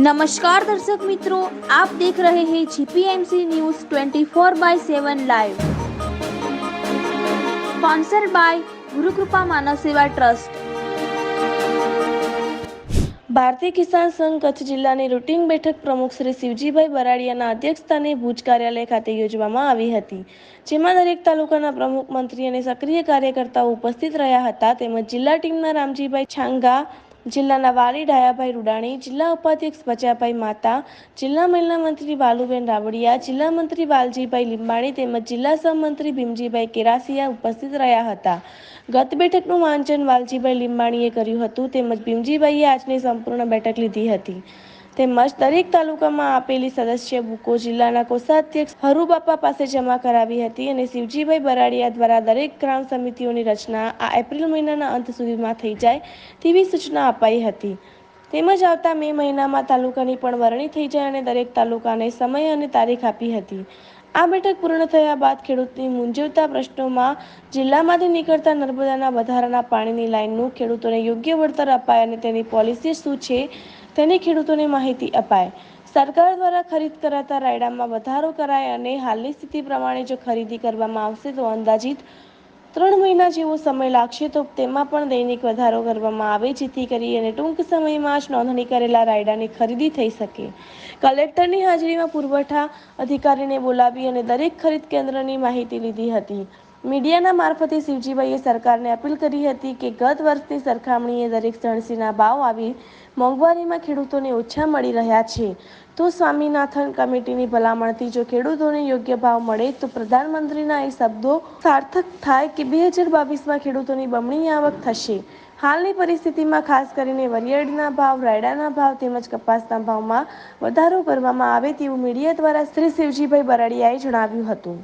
નમસ્કાર દર્શક મિત્રો, આપ દેખ રહે હૈ GPMC news 24 by seven live. Sponsor by Gurukripa Manav Seva trust. ભારતીય કિસાન સંઘ કચ્છ જિલ્લાની રૂટિંગ બેઠક પ્રમુખ શ્રી શિવજીભાઈ બરાડિયાના અધ્યક્ષસ્થાને ભુજ કાર્યાલય ખાતે યોજવામાં આવી હતી, જેમાં દરેક તાલુકાના પ્રમુખ મંત્રી અને સક્રિય કાર્યકર્તાઓ ઉપસ્થિત રહ્યા હતા. તેમજ જિલ્લા ટીમના રામજીભાઈ છાંગા જિલ્લાના વાલી ડાયાભાઈ રૂડાણી, જિલ્લા ઉપાધ્યક્ષ બચાભાઈ માતા, જિલ્લા મહિલા મંત્રી વાલુબેન રાવડિયા, જિલ્લા મંત્રી વાલજીભાઈ લીંબાણી તેમજ જિલ્લા સહમંત્રી ભીમજીભાઈ કેરાસિયા ઉપસ્થિત રહ્યા હતા. ગત બેઠકનું વાંચન વાલજીભાઈ લીંબાણીએ કર્યું હતું તેમજ ભીમજીભાઈએ આજની સંપૂર્ણ બેઠક લીધી હતી. તેમજ દરેક તાલુકામાં આપેલી સદસ્ય બુકો જિલ્લાના કોષાધ્યક્ષ હરુબાપા પાસે જમા કરાવી હતી અને શિવજીભાઈ બરાડિયા દ્વારા દરેક ગ્રામ સમિતિઓની રચના આ એપ્રિલ મહિનાના અંત સુધીમાં થઈ જાય તેવી સૂચના અપાઈ હતી. તેમજ આવતા મે મહિનામાં તાલુકાની પણ વરણી થઈ જાય અને દરેક તાલુકાને સમય અને તારીખ આપી હતી. આ બેઠક પૂર્ણ થયા બાદ ખેડૂતની મૂંઝવતા પ્રશ્નોમાં જિલ્લામાંથી નીકળતા નર્મદાના વધારાના પાણીની લાઇનનું ખેડૂતોને યોગ્ય વળતર અપાય અને તેની પોલિસી શું છે તેની ખેડૂતોને માહિતી અપાય. સરકાર દ્વારા ખરીદ કરાતા રાયડામાં વધારો કરાય અને હાલની સ્થિતિ પ્રમાણે જો ખરીદી કરવામાં આવશે તો અંદાજિત ત્રણ મહિના જેવો સમય લાગશે, તો તેમાં પણ દૈનિક વધારો કરવામાં આવે, જેથી કરી અને ટૂંક સમયમાં જ નોંધણી કરેલા રાયડાની ખરીદી થઈ શકે. કલેક્ટરની હાજરીમાં પુરવઠા અધિકારીને બોલાવી અને દરેક ખરીદ કેન્દ્રની માહિતી લીધી હતી. મીડિયાના મારફતે શિવજીભાઈએ સરકારને અપીલ કરી હતી કે ગત વર્ષની સરખામણીએ દરેક સણસીના ભાવ આવી મોંઘવારીમાં ખેડૂતોને ઓછા મળી રહ્યા છે. તો સ્વામીનાથન કમિટીની ભલામણથી જો ખેડૂતોને યોગ્ય ભાવ મળે તો પ્રધાનમંત્રીના એ શબ્દો સાર્થક થાય કે બે હજાર બાવીસમાં ખેડૂતોની બમણી આવક થશે. હાલની પરિસ્થિતિમાં ખાસ કરીને વરિયાળીના ભાવ, રાયડાના ભાવ તેમજ કપાસના ભાવમાં વધારો કરવામાં આવે તેવું મીડિયા દ્વારા શ્રી શિવજીભાઈ બરાડિયાએ જણાવ્યું હતું.